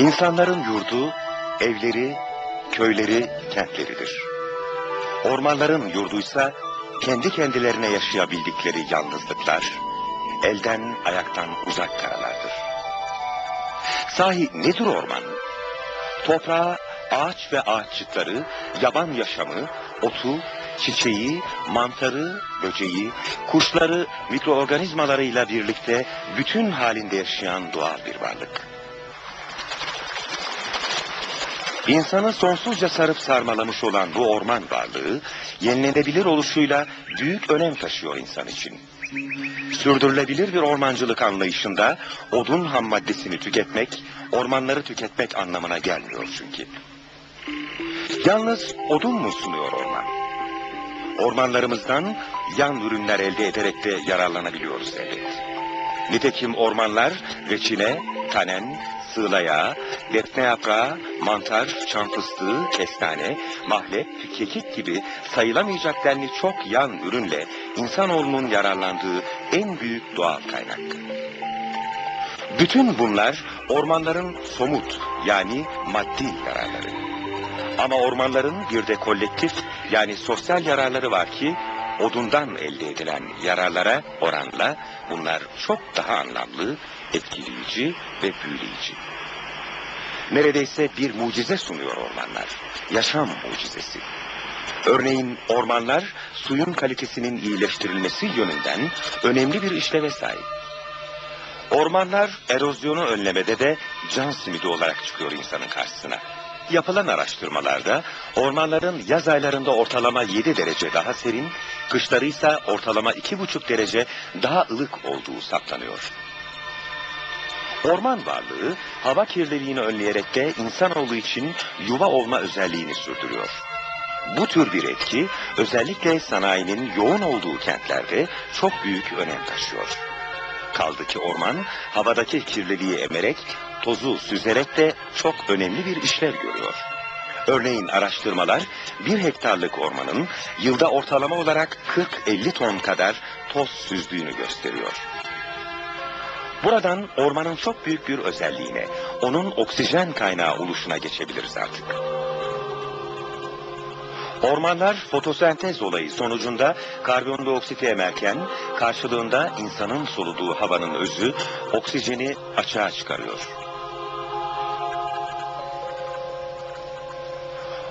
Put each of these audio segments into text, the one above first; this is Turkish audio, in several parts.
İnsanların yurdu, evleri, köyleri, kentleridir. Ormanların yurduysa kendi kendilerine yaşayabildikleri yalnızlıklar, elden ayaktan uzak karalardır. Sahi nedir orman? Toprağı, ağaç ve ağaççıkları, yaban yaşamı, otu, çiçeği, mantarı, böceği, kuşları, mikroorganizmalarıyla birlikte bütün halinde yaşayan doğal bir varlık. İnsanı sonsuzca sarıp sarmalamış olan bu orman varlığı, yenilenebilir oluşuyla büyük önem taşıyor insan için. Sürdürülebilir bir ormancılık anlayışında odun ham maddesini tüketmek, ormanları tüketmek anlamına gelmiyor çünkü. Yalnız odun mu sunuyor orman? Ormanlarımızdan yan ürünler elde ederek de yararlanabiliyoruz elbet. Nitekim ormanlar reçine, tanen, sığla yağı, defne yaprağı, mantar, çam fıstığı, kestane, mahlep, kekik gibi sayılamayacak denli çok yan ürünle insanoğlunun yararlandığı en büyük doğal kaynak. Bütün bunlar ormanların somut yani maddi yararları. Ama ormanların bir de kolektif yani sosyal yararları var ki odundan elde edilen yararlara oranla bunlar çok daha anlamlı, etkileyici ve büyüleyici. Neredeyse bir mucize sunuyor ormanlar. Yaşam mucizesi. Örneğin ormanlar suyun kalitesinin iyileştirilmesi yönünden önemli bir işleve sahip. Ormanlar erozyonu önlemede de can simidi olarak çıkıyor insanın karşısına. Yapılan araştırmalarda ormanların yaz aylarında ortalama 7 derece daha serin, kışları ise ortalama 2,5 derece daha ılık olduğu saptanıyor. Orman varlığı hava kirliliğini önleyerek de insanoğlu için yuva olma özelliğini sürdürüyor. Bu tür bir etki özellikle sanayinin yoğun olduğu kentlerde çok büyük önem taşıyor. Kaldı ki orman havadaki kirliliği emerek, tozu süzerek de çok önemli bir işlev görüyor. Örneğin araştırmalar bir hektarlık ormanın yılda ortalama olarak 40-50 ton kadar toz süzdüğünü gösteriyor. Buradan ormanın çok büyük bir özelliğine, onun oksijen kaynağı oluşuna geçebiliriz artık. Ormanlar fotosentez olayı sonucunda karbondioksiti emerken karşılığında insanın soluduğu havanın özü oksijeni açığa çıkarıyor.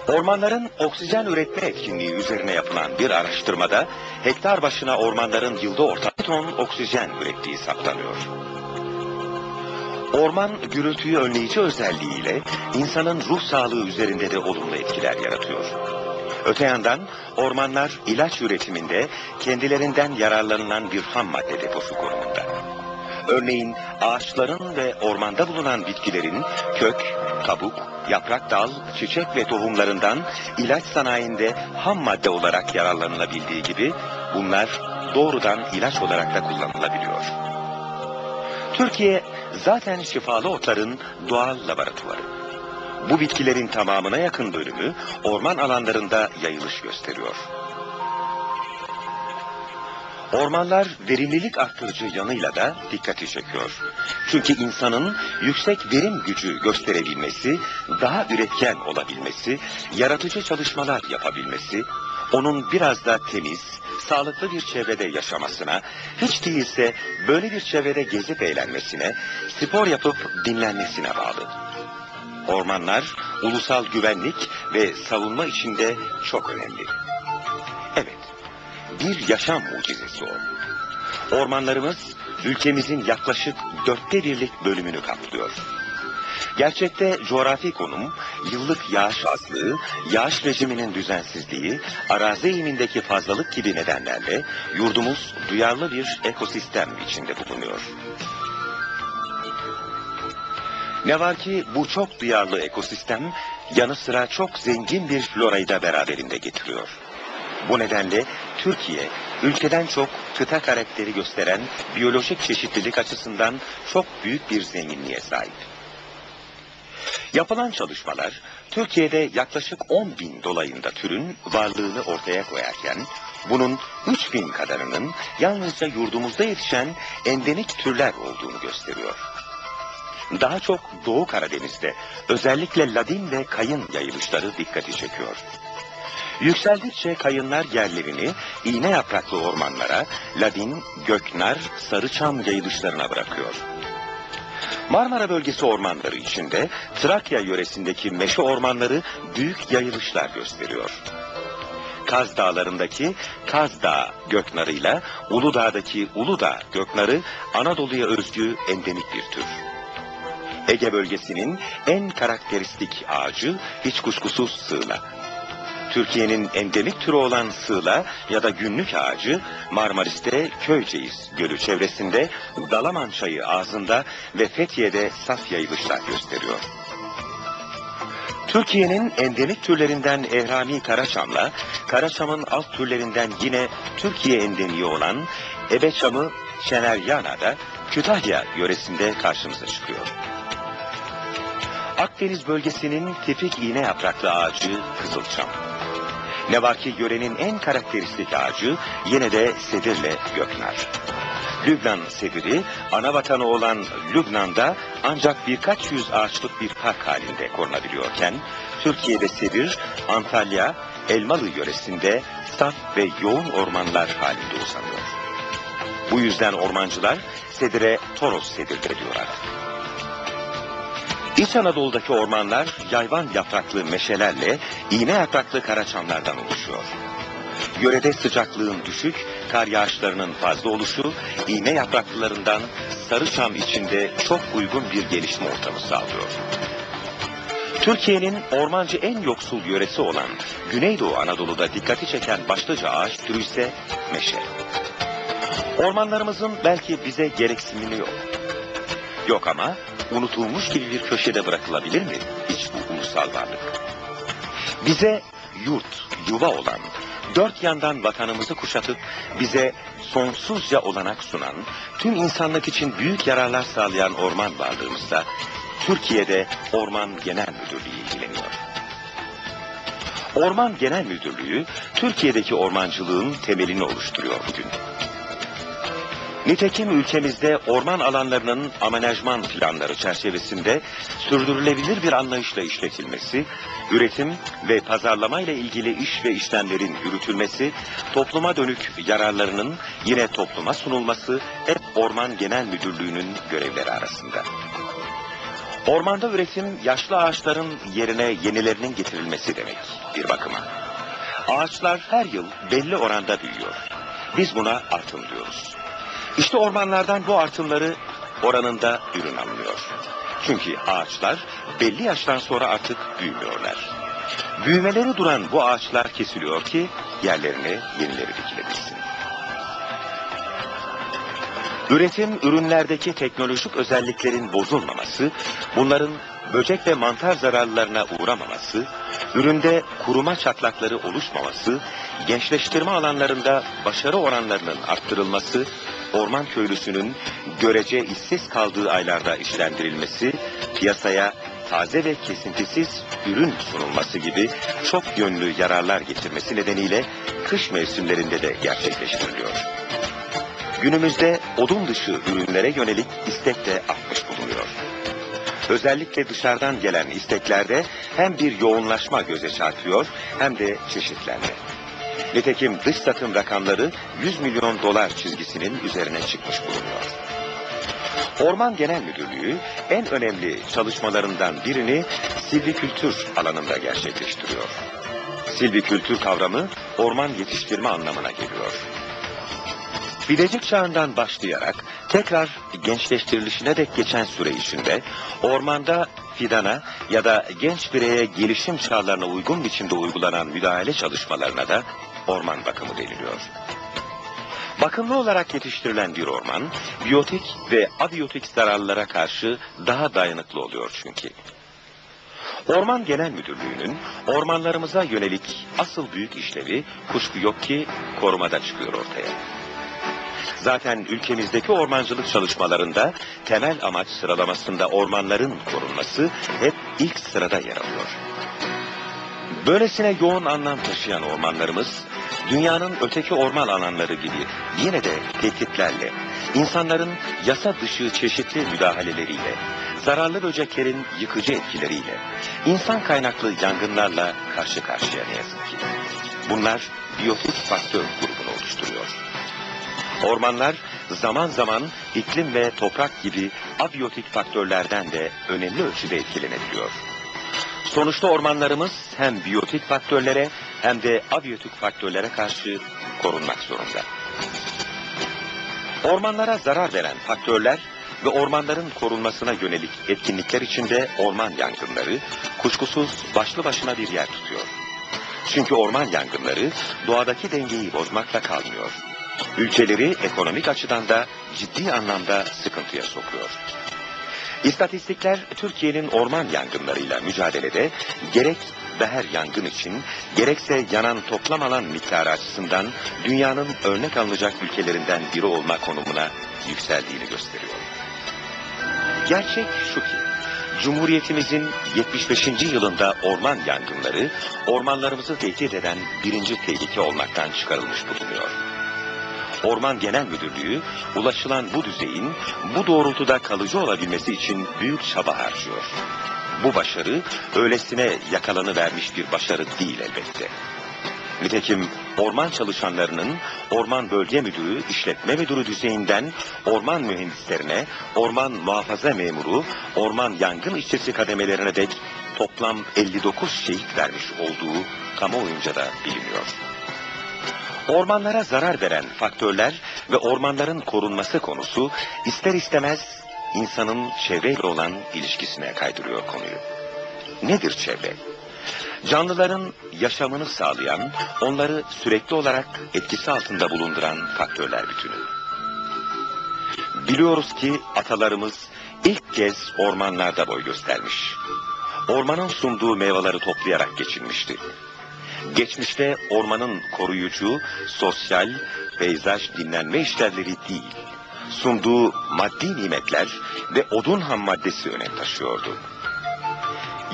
Ormanların oksijen üretme etkinliği üzerine yapılan bir araştırmada hektar başına ormanların yılda orta ton oksijen ürettiği saptanıyor. Orman gürültüyü önleyici özelliğiyle insanın ruh sağlığı üzerinde de olumlu etkiler yaratıyor. Öte yandan ormanlar ilaç üretiminde kendilerinden yararlanılan bir ham madde deposu konumunda. Örneğin ağaçların ve ormanda bulunan bitkilerin kök, kabuk, yaprak dal, çiçek ve tohumlarından ilaç sanayinde ham madde olarak yararlanılabildiği gibi bunlar doğrudan ilaç olarak da kullanılabiliyor. Türkiye zaten şifalı otların doğal laboratuvarı. Bu bitkilerin tamamına yakın bölümü orman alanlarında yayılış gösteriyor. Ormanlar verimlilik arttırıcı yanıyla da dikkati çekiyor. Çünkü insanın yüksek verim gücü gösterebilmesi, daha üretken olabilmesi, yaratıcı çalışmalar yapabilmesi, onun biraz da temiz, sağlıklı bir çevrede yaşamasına, hiç değilse böyle bir çevrede gezip eğlenmesine, spor yapıp dinlenmesine bağlı. Ormanlar ulusal güvenlik ve savunma içinde çok önemli. Bir yaşam mucizesi o. Ormanlarımız ülkemizin yaklaşık dörtte birlik bölümünü kaplıyor. Gerçekte coğrafi konum, yıllık yağış azlığı, yağış rejiminin düzensizliği, arazi eğimindeki fazlalık gibi nedenlerle yurdumuz duyarlı bir ekosistem içinde bulunuyor. Ne var ki bu çok duyarlı ekosistem yanı sıra çok zengin bir florayı da beraberinde getiriyor. Bu nedenle Türkiye ülkeden çok kıta karakteri gösteren biyolojik çeşitlilik açısından çok büyük bir zenginliğe sahip. Yapılan çalışmalar Türkiye'de yaklaşık 10 bin dolayında türün varlığını ortaya koyarken bunun 3 bin kadarının yalnızca yurdumuzda yetişen endemik türler olduğunu gösteriyor. daha çok Doğu Karadeniz'de özellikle ladin ve kayın yayılışları dikkati çekiyor. Yükseldikçe kayınlar yerlerini iğne yapraklı ormanlara, ladin, göknar, sarıçam yayılışlarına bırakıyor. Marmara bölgesi ormanları içinde Trakya yöresindeki meşe ormanları büyük yayılışlar gösteriyor. Kaz Dağları'ndaki Kaz Dağı göknarıyla Uludağ'daki Uludağ göknarı Anadolu'ya özgü endemik bir tür. Ege bölgesinin en karakteristik ağacı hiç kuşkusuz sığla. Türkiye'nin endemik türü olan sığla ya da günlük ağacı Marmaris'te Köyceğiz Gölü çevresinde Dalaman Çayı ağzında ve Fethiye'de saf yayılışlar gösteriyor. Türkiye'nin endemik türlerinden Ehrami Karaçam'la Karaçam'ın alt türlerinden yine Türkiye endemiği olan Ebeçam'ı Şeneryana'da Kütahya yöresinde karşımıza çıkıyor. Akdeniz bölgesinin tipik iğne yapraklı ağacı Kızılçam. Ne var ki yörenin en karakteristik ağacı yine de sedirle göknar. Lübnan sediri ana vatanı olan Lübnan'da ancak birkaç yüz ağaçlık bir park halinde korunabiliyorken Türkiye'de sedir Antalya, Elmalı yöresinde saf ve yoğun ormanlar halinde uzanıyor. Bu yüzden ormancılar sedire Toros sedirde diyorlar. İç Anadolu'daki ormanlar yayvan yapraklı meşelerle iğne yapraklı karaçamlardan oluşuyor. Yörede sıcaklığın düşük, kar yağışlarının fazla oluşu, iğne yapraklılarından sarı çam içinde çok uygun bir gelişme ortamı sağlıyor. Türkiye'nin ormancı en yoksul yöresi olan Güneydoğu Anadolu'da dikkati çeken başlıca ağaç türü ise meşe. Ormanlarımızın belki bize gereksinimi yok. Yok ama unutulmuş gibi bir köşede bırakılabilir mi hiç bu ulusal varlık? Bize yurt, yuva olan, dört yandan vatanımızı kuşatıp bize sonsuzca olanak sunan, tüm insanlık için büyük yararlar sağlayan orman varlığımızda Türkiye'de Orman Genel Müdürlüğü ilgileniyor. Orman Genel Müdürlüğü Türkiye'deki ormancılığın temelini oluşturuyor bugün. Nitekim ülkemizde orman alanlarının amenajman planları çerçevesinde sürdürülebilir bir anlayışla işletilmesi, üretim ve pazarlama ile ilgili iş ve işlemlerin yürütülmesi, topluma dönük yararlarının yine topluma sunulması hep Orman Genel Müdürlüğü'nün görevleri arasında. Ormanda üretim yaşlı ağaçların yerine yenilerinin getirilmesi demek bir bakıma. Ağaçlar her yıl belli oranda büyüyor. Biz buna artım diyoruz. İşte ormanlardan bu artımları oranında ürün alınıyor. Çünkü ağaçlar belli yaştan sonra artık büyümüyorlar. Büyümeleri duran bu ağaçlar kesiliyor ki yerlerine yenileri dikilebilsin. Üretim ürünlerdeki teknolojik özelliklerin bozulmaması, bunların böcek ve mantar zararlarına uğramaması, üründe kuruma çatlakları oluşmaması, gençleştirme alanlarında başarı oranlarının arttırılması, orman köylüsünün görece işsiz kaldığı aylarda işlendirilmesi, piyasaya taze ve kesintisiz ürün sunulması gibi çok yönlü yararlar getirmesi nedeniyle kış mevsimlerinde de gerçekleştiriliyor. Günümüzde odun dışı ürünlere yönelik istek de artmış bulunuyor. Özellikle dışarıdan gelen isteklerde hem bir yoğunlaşma göze çarpıyor hem de çeşitlenme. Nitekim dış satım rakamları 100 milyon dolar çizgisinin üzerine çıkmış bulunuyor. Orman Genel Müdürlüğü en önemli çalışmalarından birini silvikültür alanında gerçekleştiriyor. Silvikültür kavramı orman yetiştirme anlamına geliyor. Bilecik çağından başlayarak tekrar gençleştirilişine dek geçen süre içinde ormanda fidana ya da genç bireye gelişim çağlarına uygun biçimde uygulanan müdahale çalışmalarına da orman bakımı deniliyor. Bakımlı olarak yetiştirilen bir orman, biyotik ve abiyotik zararlara karşı daha dayanıklı oluyor çünkü. Orman Genel Müdürlüğü'nün ormanlarımıza yönelik asıl büyük işlevi kuşku yok ki korumada çıkıyor ortaya. Zaten ülkemizdeki ormancılık çalışmalarında temel amaç sıralamasında ormanların korunması hep ilk sırada yer alıyor. Böylesine yoğun anlam taşıyan ormanlarımız, dünyanın öteki orman alanları gibi yine de tehditlerle, insanların yasa dışı çeşitli müdahaleleriyle, zararlı böceklerin yıkıcı etkileriyle, insan kaynaklı yangınlarla karşı karşıya ne yazık ki. Bunlar biyotik faktör grubunu oluşturuyor. Ormanlar zaman zaman iklim ve toprak gibi abiyotik faktörlerden de önemli ölçüde etkilenebiliyor. Sonuçta ormanlarımız hem biyotik faktörlere hem de abiyotik faktörlere karşı korunmak zorunda. Ormanlara zarar veren faktörler ve ormanların korunmasına yönelik etkinlikler içinde orman yangınları kuşkusuz başlı başına bir yer tutuyor. Çünkü orman yangınları doğadaki dengeyi bozmakla kalmıyor. Ülkeleri ekonomik açıdan da ciddi anlamda sıkıntıya sokuyor. İstatistikler Türkiye'nin orman yangınlarıyla mücadelede gerek beher yangın için gerekse yanan toplam alan miktarı açısından dünyanın örnek alınacak ülkelerinden biri olma konumuna yükseldiğini gösteriyor. Gerçek şu ki, Cumhuriyetimizin 75. yılında orman yangınları, ormanlarımızı tehdit eden birinci tehlike olmaktan çıkarılmış bulunuyor. Orman Genel Müdürlüğü ulaşılan bu düzeyin bu doğrultuda kalıcı olabilmesi için büyük çaba harcıyor. Bu başarı öylesine yakalanıvermiş bir başarı değil elbette. Nitekim orman çalışanlarının orman bölge müdürü, işletme müdürü düzeyinden orman mühendislerine, orman muhafaza memuru, orman yangın işçisi kademelerine dek toplam 59 şehit vermiş olduğu kamuoyunca da biliniyor. Ormanlara zarar veren faktörler ve ormanların korunması konusu ister istemez insanın çevreyle olan ilişkisine kaydırıyor konuyu. Nedir çevre? Canlıların yaşamını sağlayan, onları sürekli olarak etkisi altında bulunduran faktörler bütünü. Biliyoruz ki atalarımız ilk kez ormanlarda boy göstermiş. Ormanın sunduğu meyveleri toplayarak geçinmişti. Geçmişte ormanın koruyucu, sosyal, peyzaj dinlenme işlevleri değil, sunduğu maddi nimetler ve odun ham maddesi önem taşıyordu.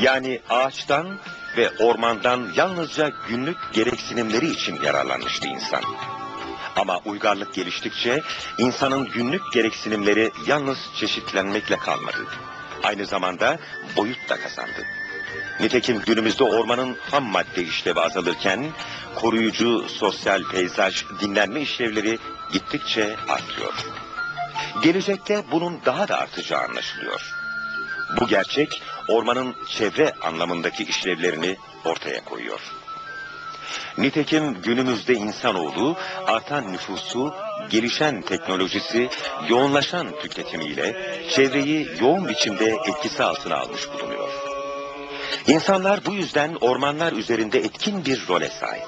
Yani ağaçtan ve ormandan yalnızca günlük gereksinimleri için yararlanmıştı insan. Ama uygarlık geliştikçe insanın günlük gereksinimleri yalnız çeşitlenmekle kalmadı. Aynı zamanda boyut da kazandı. Nitekim günümüzde ormanın ham madde işlevi azalırken koruyucu, sosyal, peyzaj, dinlenme işlevleri gittikçe artıyor. Gelecekte bunun daha da artacağı anlaşılıyor. Bu gerçek ormanın çevre anlamındaki işlevlerini ortaya koyuyor. Nitekim günümüzde insanoğlu artan nüfusu, gelişen teknolojisi, yoğunlaşan tüketimiyle çevreyi yoğun biçimde etkisi altına almış bulunuyor. İnsanlar bu yüzden ormanlar üzerinde etkin bir role sahip.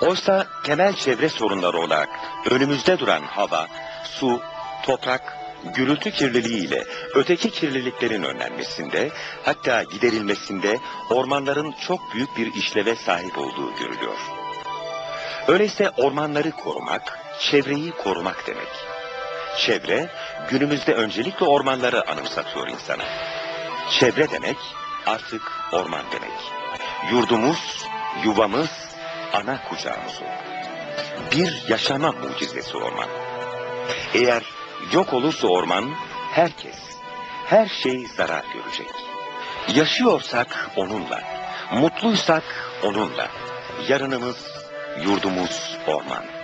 Oysa temel çevre sorunları olarak önümüzde duran hava, su, toprak, gürültü kirliliğiyle öteki kirliliklerin önlenmesinde, hatta giderilmesinde ormanların çok büyük bir işleve sahip olduğu görülüyor. Öyleyse ormanları korumak, çevreyi korumak demek. Çevre, günümüzde öncelikle ormanları anımsatıyor insana. Çevre demek, artık orman demek. Yurdumuz, yuvamız, ana kucağımız o. Bir yaşama mucizesi orman. Eğer yok olursa orman, herkes, her şey zarar görecek. Yaşıyorsak onunla, mutluysak onunla. Yarınımız, yurdumuz orman.